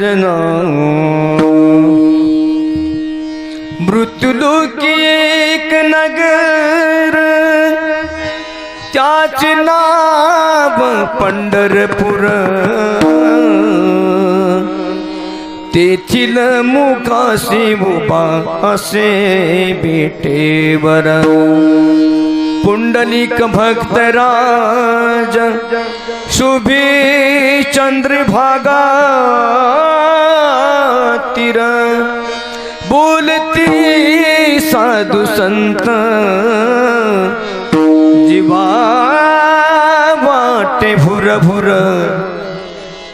मरणा मृत्युलोकी एक नगर त्याच नाव पंढरपूर। तेथील मुखाशी उभा असे भेटेवर पुंडलिक भक्तराज शुभे चंद्रभागा तिर। बोलती साधु संत। जीवा वाटे भुर भुर।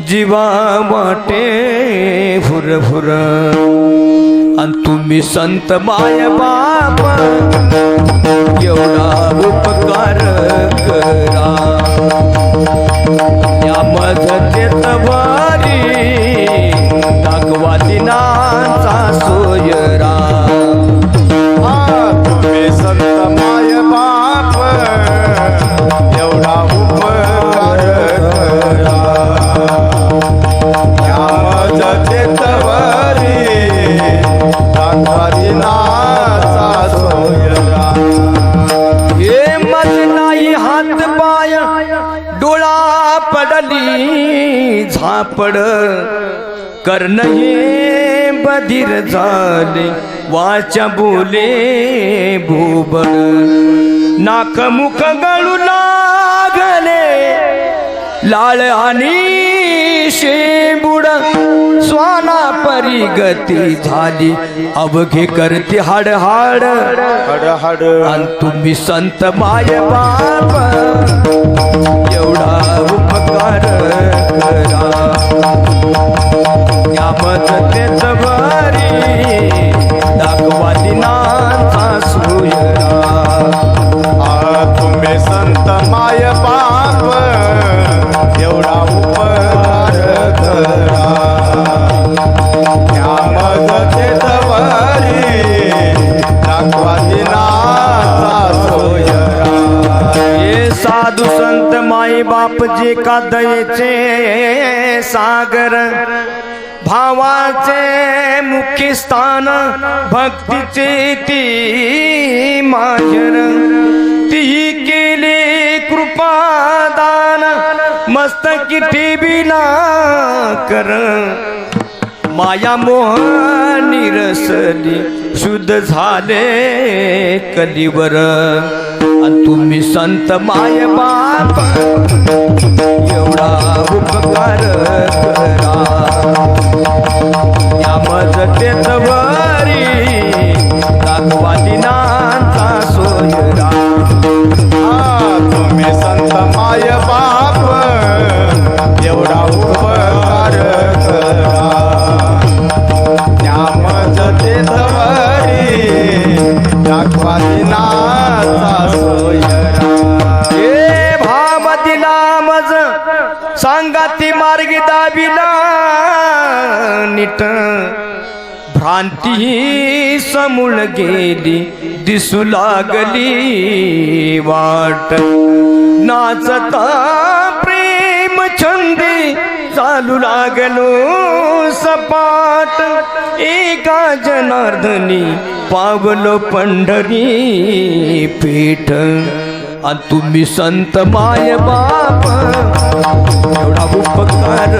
जीवा वाटे भुर भुर। आणि तुम्ही संत माय एवढा उपकार करा. या मधते तवारी दाखवा दिनाचा सोयरा. झापड कर्ण हे बधीर झाले वाचा बोले भूबड. नाक मुख गळू लागले लाळ आणि शेबुड. स्वाना परी गती झाली अवघे करते हाड हाड हड हड आणि तुम्ही संत माय बाप एवढा उपकार माई बाप जे का दयेचे सागर भावाचे मुख्य स्थान भक्तीचे ती माजर ती केले कृपादान मस्तकी ठेविला कर. माया मोह निरसली शुद्ध झाले कलीवर तुम्ही संत माय बाप एवढा उपकार करा. भ्रांती समूळ गेली दिसू लागली वाट. नाचता प्रेम छंदी चालू लागलो सपाट. एका जनार्दनी पावलो पंढरी पीठ. आणि तुम्ही संत माय बाप एवढा उपकार